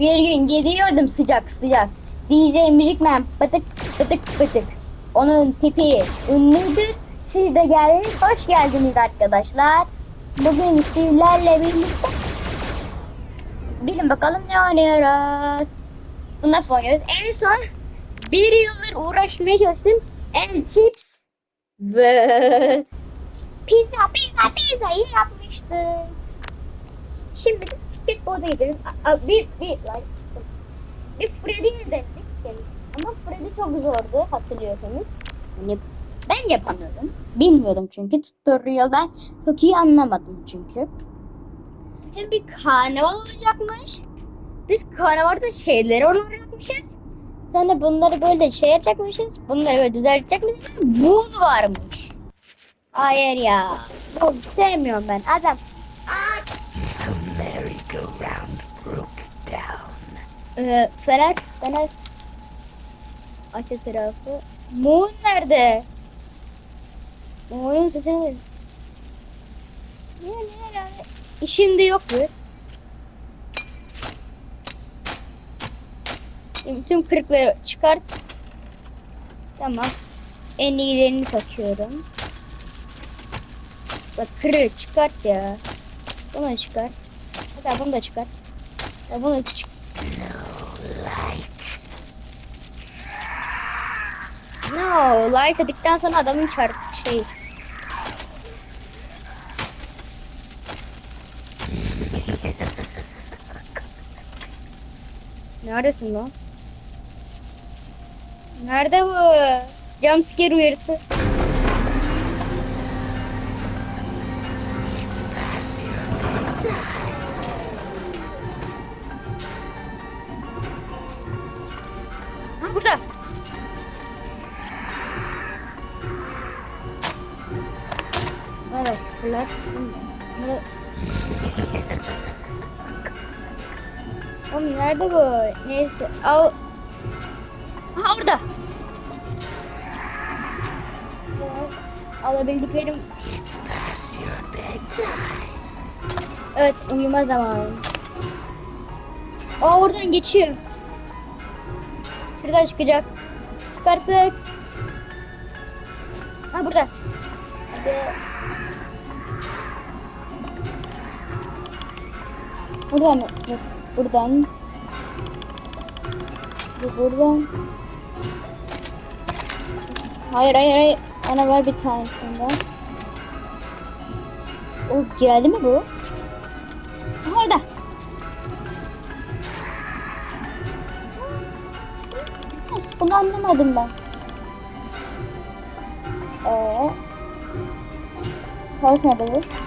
Bir gün gidiyordum sıcak sıcak. DJ Müzikmen pıtık pıtık pıtık. Onun tipi ünlüdür. Siz de geldiniz. Hoş geldiniz arkadaşlar. Bugün sizlerle birlikte bilin bakalım ne oynuyoruz. Nasıl oynuyoruz? En son bir yıldır uğraşmaya çalıştım. El chips ve pizza pizza pizzayı yapmıştım. Şimdi de skateboard'a gidelim. Bir, bir, like, bir Freddy'yi. Yani. Ama Freddy çok zordu hatırlıyorsanız. Hani ben yapamıyordum. Bilmiyordum çünkü tutorial'dan çok iyi anlamadım çünkü. Hem bir karnaval olacakmış. Biz karnavalda şeyleri olacakmışız. Sonra bunları böyle şey yapacakmışız. Bunları böyle düzeltecekmişiz. Buz varmış. Hayır ya. Bu sevmiyorum ben. Adam The Ee, Ferhat bana aç tarafı. Moon nerede? Moon'un sesini ver. Niye niye yani? İşinde yok mu? Tüm kırıkları çıkart. Tamam. En iyilerini takıyorum. Bak kırığı çıkart ya. Bunu çıkart. Hatta bunu da çıkart. Ya bunu çık No, light dedikten sonra adamın çarp şey. Neredesin lan? Nerede bu? Jumpscare uyarısı. Nerede bu? Neyse. Al. Ha orada. Alabildiklerim. Evet uyuma zamanı. Aa oradan geçiyor. Şuradan çıkacak. Çıkarttık. Ha burada. Buradan mı? Buradan. Bu buradan. Hayır hayır hayır. Bana ver bir tane şundan. O geldi mi bu? Orada. Nasıl? Bunu anlamadım ben. Ee, çalışmadı bu.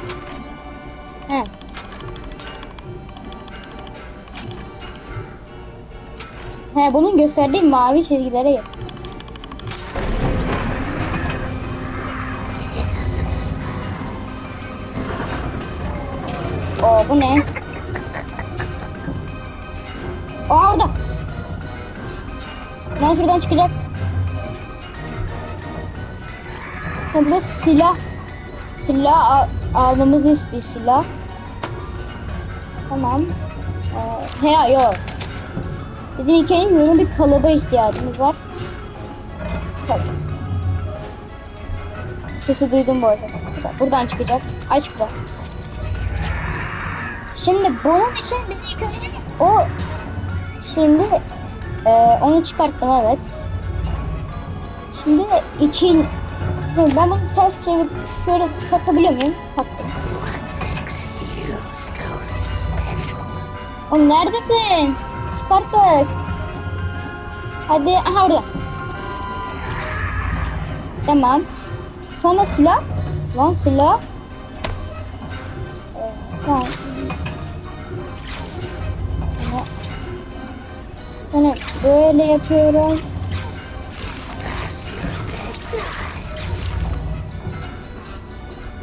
He bunun gösterdiği mavi çizgilere yat. Oo bu ne? Aa orada. Lan şuradan çıkacak. Ya burası silah. Silah al- almamızı istiyor silah. Tamam. Ee, he yok. Dediğim hikayenin bunun bir kalıba ihtiyacımız var. Tabii. Sesi duydum bu arada. Buradan çıkacak. Açıkla. Şimdi bunun için bir ilk önce o şimdi e, onu çıkarttım evet. Şimdi iki ben bunu ters çevirip şöyle takabiliyor muyum? Taktım. Oğlum neredesin? Çıkarttık. Hadi aha orada. Tamam. Sonra silah. Lan silah. Ee, tamam. Sonra- böyle yapıyorum.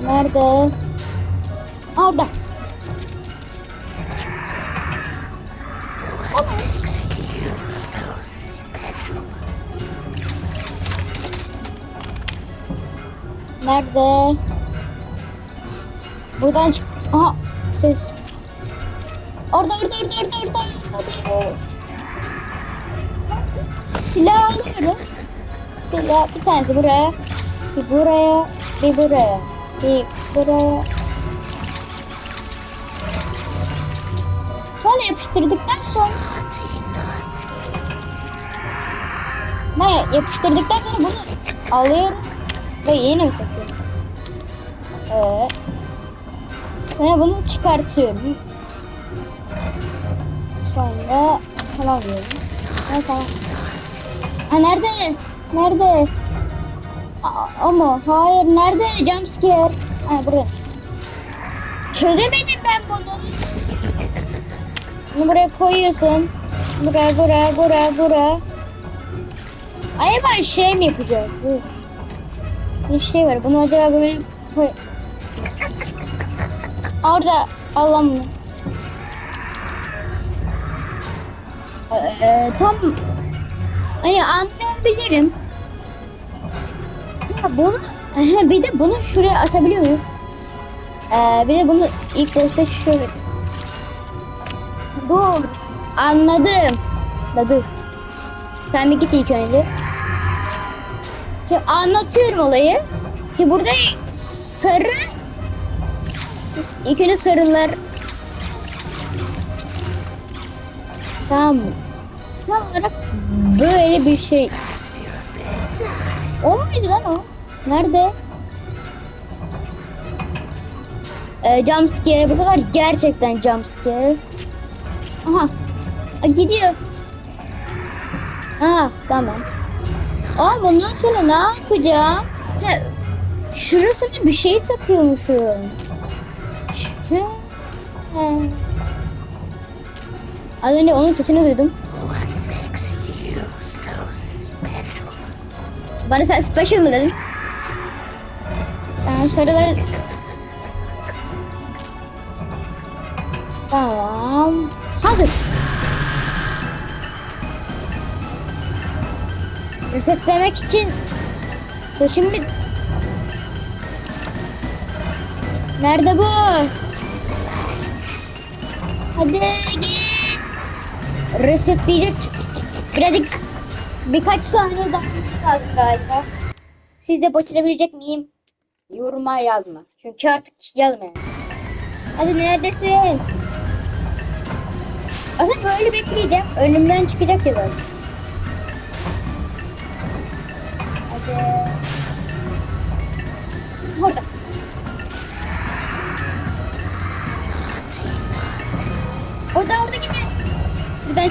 Nerede? Orada. Nerede? Buradan çık. Aha ses. Orada orada orada orada orada. Silah alıyorum. Silah bir tanesi buraya. Bir buraya. Bir buraya. Bir buraya. Sonra yapıştırdıktan sonra ne yapıştırdıktan sonra bunu alıyorum ve yine mi takıyorum? Ee, sonra bunu çıkartıyorum. Sonra tamam diyorum. Ha, tamam. Ha nerede? Nerede? Aa, ama hayır nerede? Jumpscare. Ha burada. Çözemedim ben bunu. Bunu buraya koyuyorsun. Buraya, buraya, buraya, buraya. Acaba şey mi yapacağız? Dur. Bir şey var. Bunu acaba böyle koy. Orada Allah'ım. Ee, tam hani anlayabilirim. Ya bunu bir de bunu şuraya atabiliyor muyum? Ee, bir de bunu ilk başta şöyle. Dur. Anladım. Da dur. Sen bir git ilk önce. Şimdi anlatıyorum olayı. Şimdi burada sarı önce sarılar mı? Tam olarak böyle bir şey. O muydu lan o? Nerede? Ee, jumpscare. Bu sefer gerçekten jumpscare. Aha. Gidiyor. Ah tamam. Aa bundan sonra ne yapacağım? Ha, şurasına bir şey takıyormuşum. Şu... Az önce onun sesini duydum. Bana sen special mı dedin? Tamam sarılar... Tamam. Hazır. Resetlemek için bu şimdi Nerede bu? Hadi git. Resetleyecek birazcık birkaç saniye daha kaldı galiba. Siz de başarabilecek miyim? Yoruma yazma. Çünkü artık yazmayın. Hadi neredesin? Aslında böyle bekleyeceğim. Önümden çıkacak ya zaten.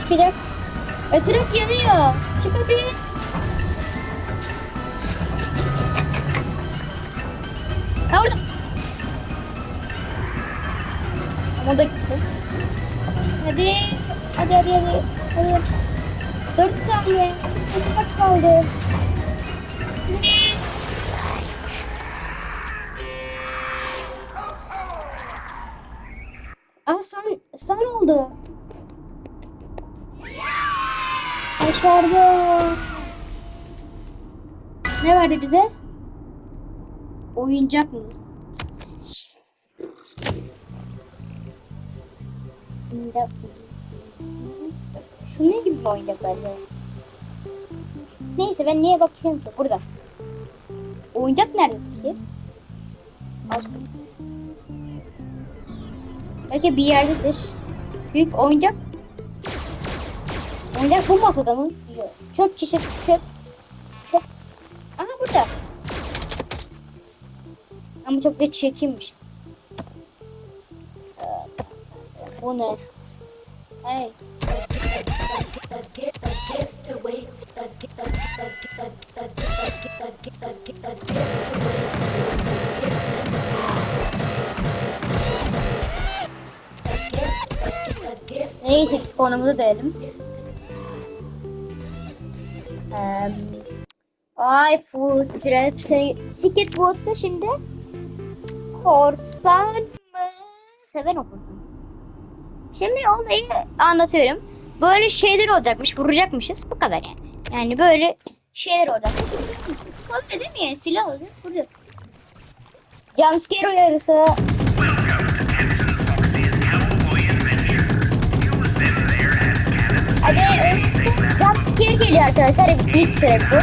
Çıkacak. Etraf yanıyor. Çık hadi. Ha orada. Ama o da gitti. Hadi. Hadi hadi hadi. Hadi. Dört saniye. Kaç kaldı? Ne? Aa son, son oldu. Başardı. Ne verdi bize? Oyuncak mı? Oyuncak mı? Şu ne gibi oyuncak bence? Neyse ben niye bakıyorum ki? Burada. Oyuncak nerede peki? Az Belki bir yerdedir. Büyük oyuncak. Oyuncak bu masada mı? Yok. Çöp çeşit çöp. Çöp. Aha burada. Ama çok da çirkinmiş. Ee, bu ne? Hey. Neyse konumuzu değelim. Eee Ay food trap Secret Boat'ta şimdi korsan mı? Seven o korsan. Şimdi olayı anlatıyorum. Böyle şeyler olacakmış, vuracakmışız. Bu kadar yani. Yani böyle şeyler olacak. Tabii değil mi yani? Silah olacak, vuruyor. Jumpscare uyarısı. Asker geliyor arkadaşlar. İlk sebep bu.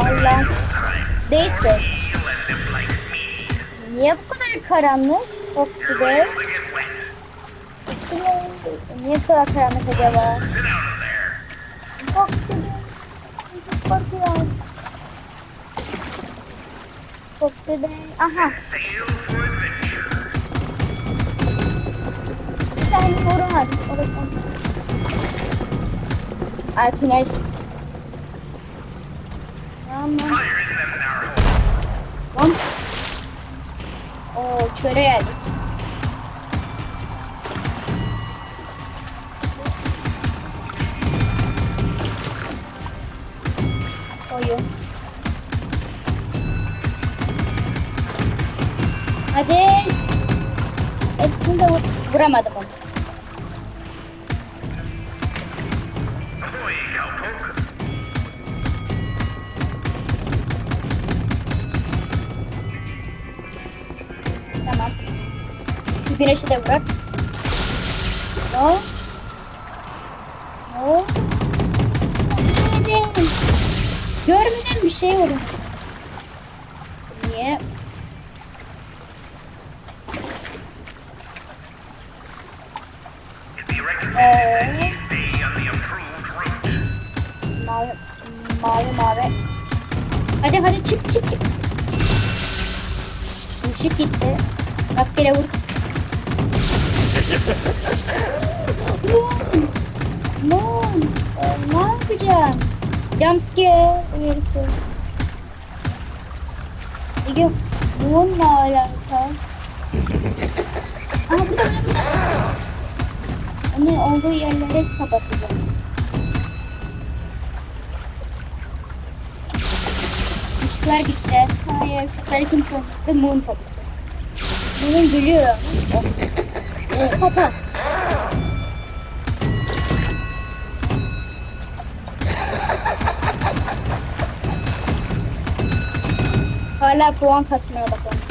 Allah. Neyse. Niye bu kadar karanlık? Okside. Okside. Niye bu kadar karanlık acaba? Okside. Çok korkuyorum. Foxy Bey. Aha. Bir tane sorun var. Orası. Aa tünel. Tamam. Lan. Oo çöre geldik. Koyun. Hadi. Hepsini de vur vuramadım onu. Tamam. Bir güneşi de bırak. No. No. Görmedim. Görmeden bir şey vurdum. Ee, mavi, mavi. Hadi hadi çık çık çık. Işık gitti. Rastgele vur. Mom, ne yapacağım? Jumpscare uyarısı. İyi, bununla alakalı. Onun olduğu yerleri kapatacağım. Işıklar gitti. Hayır, ışıkları kim söndürdü? Moon kapattı. Moon gülüyor. Evet, Kapat. Hala puan kasmaya bakalım.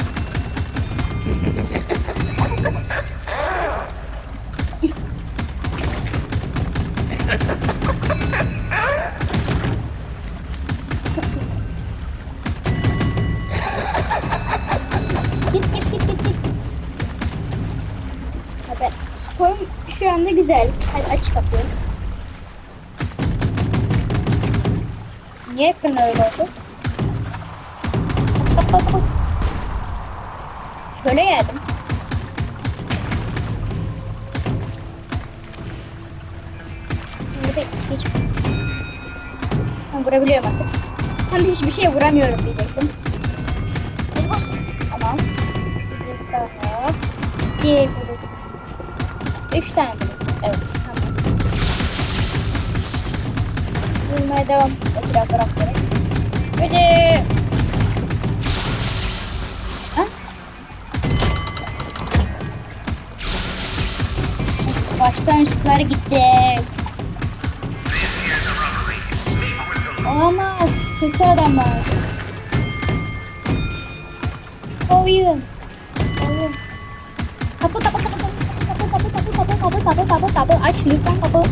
Skorum şu anda güzel. Hadi aç kapıyı. Niye ekran öyle oldu? Hop, hop, hop. Şöyle geldim. De hiç... Ben vurabiliyorum artık. Hem de hiçbir şey vuramıyorum diyecektim. Tamam. Bir daha. Bir. Üç tane mi? Evet. Tamam. Vurmaya devam. Etrafı rastgele. Böyle... Ha? Baştan ışıklar gitti. Olamaz. Kötü adamlar. Oyun. Kapı kapı aç lütfen kapı.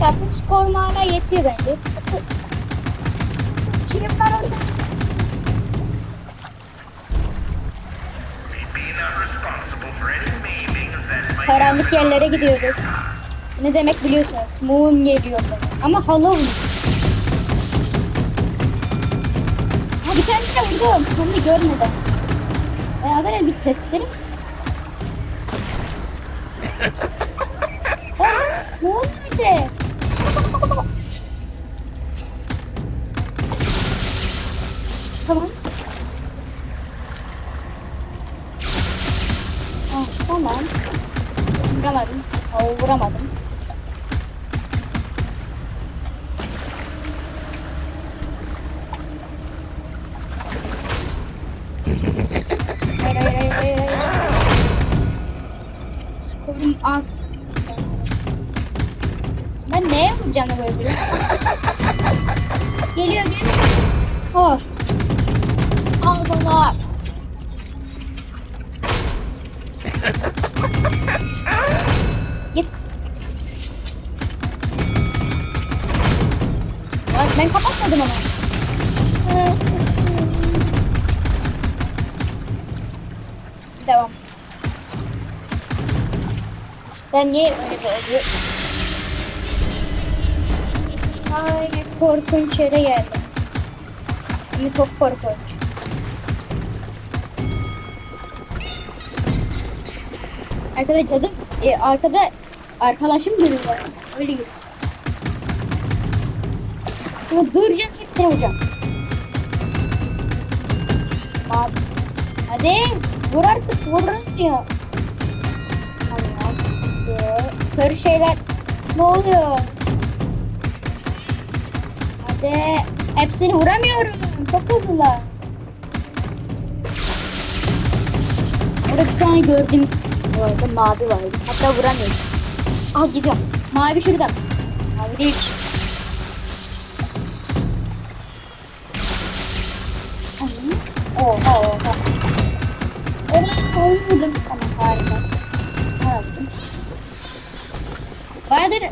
Kapı hala yetiyor bence. Kapı. Kim var orada? Karanlık yerlere gidiyoruz. Ne demek biliyorsunuz. Moon geliyor. Ama Halloween. Ha bir tane de vurdum. Hem de görmeden. Ben bir testlerim. Ha, Moon nerede? Tamam. Ah, tamam. Vuramadım. Oo, vuramadım. Hayır hayır hayır. hayır. Skorum az. Ben neye vuracağım böyle bir? Geliyor geliyor. Oh. Al baba. Git. Bak ben kapatmadım ama. Devam. Ben niye öyle oluyor? Ay korkunç yere geldim. Ama çok korkunç. Arkada cadım, e, arkada arkadaşım görüyor. Öyle gibi. Ama duracağım hepsini vuracağım. Abi. Hadi vur artık. Allah. Sarı şeyler ne oluyor? Hadi hepsini vuramıyorum. Çok hızlılar. Orada bir tane gördüm. Bu arada mavi vardı. Hatta vuramıyorum. Al gidiyorum. Mavi şurada. Mavi değil. Oha oha. Oha vurdum. Tamam harika. Ne yaptım? Bayağıdır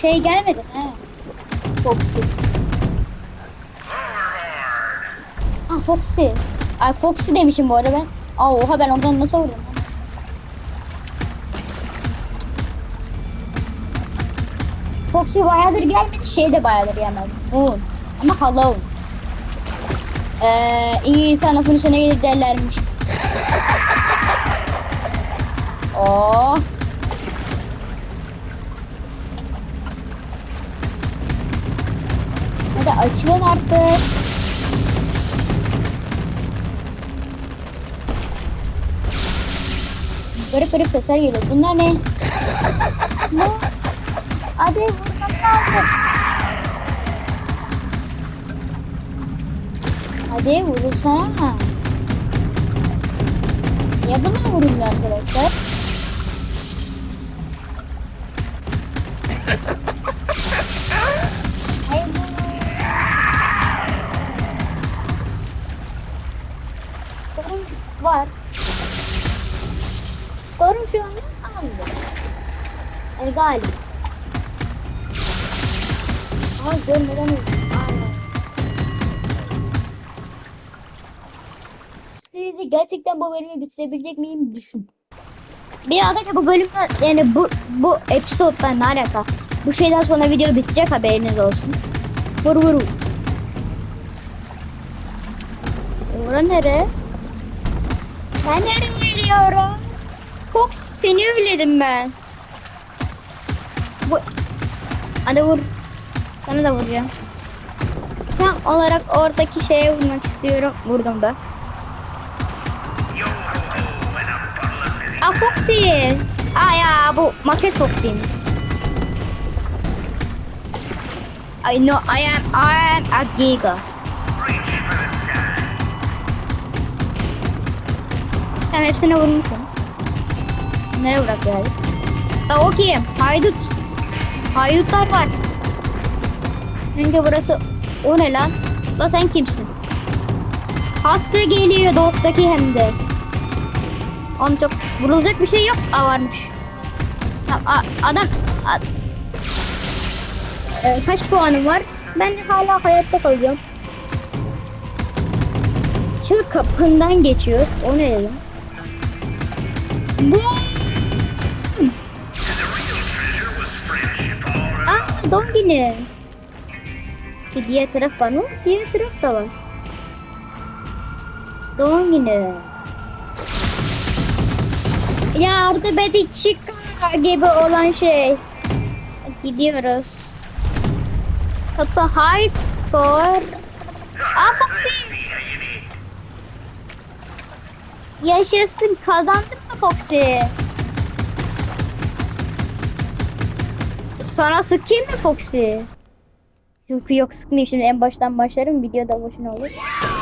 şey gelmedi ha. Foxy. Ah Foxy. Ay Foxy demişim bu arada ben. Aa oha ben oradan nasıl vurdum? Foxy bayağıdır gelmedi. Şey de bayağıdır gelmedi. Moon. Ama Halloween. Ee, iyi insan lafın üstüne gelir derlermiş. Oh. Hadi açılın artık. Garip garip sesler geliyor. Bunlar ne? Bu. Hadi vurmam lazım. Hadi vurursana. Niye buna vurulmuyor arkadaşlar? gerçekten bu bölümü bitirebilecek miyim düşün. Bir arkadaşlar bu bölüm yani bu bu episoddan ne alaka? Bu şeyden sonra video bitecek haberiniz olsun. Vur vur vur. Ora nere? Ben nereye geliyorum? Fox seni öyledim ben. Bu... Hadi vur. Sana da vuracağım. Tam olarak oradaki şeye vurmak istiyorum. Vurdum da. Bottle of fizzy. Aa Foxy. Aa ya bu maket Foxy'nin. I know I am I am a giga. Sen hepsine vurmuşsun. Nereye bıraktı yani? Da o kim? Haydut. Haydutlar var. Çünkü burası o ne lan? Da sen kimsin? Hasta geliyor dosttaki hem de. Oğlum çok vurulacak bir şey yok. Aa varmış. Tamam, a- adam a- Ee, kaç puanım var? Ben hala hayatta kalacağım. Şu kapından geçiyor. O ne lan? Bu. Aa. Bir diğer taraf var mı? Diğer taraf da var. Günü. Ya Betty Chica gibi olan şey. Gidiyoruz. Kapı Height Store. Aa Foxy. Need. Yaşasın kazandın mı Foxy? Sana sıkayım mı Foxy? Yok yok sıkmayayım şimdi en baştan başlarım video da boşuna olur.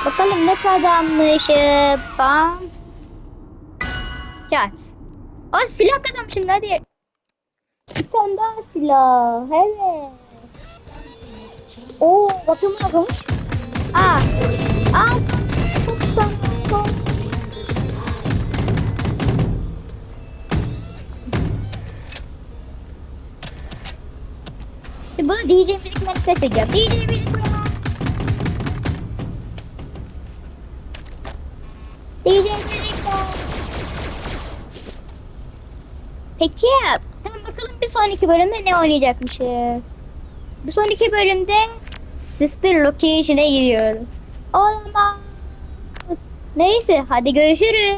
Bakalım ne kazanmışım. Bam. Çat. O silah kazanmışım hadi. Bir tane daha silah. Evet. Oo bakın bu nasılmış. Aa. Aa. Çok güzel. Çok bunu DJ ben ses edeceğim. DJ müzik Peki tamam bakalım bir sonraki bölümde ne oynayacakmışız. Bir sonraki bölümde Sister Location'a gidiyoruz. Olamaz. Neyse hadi görüşürüz.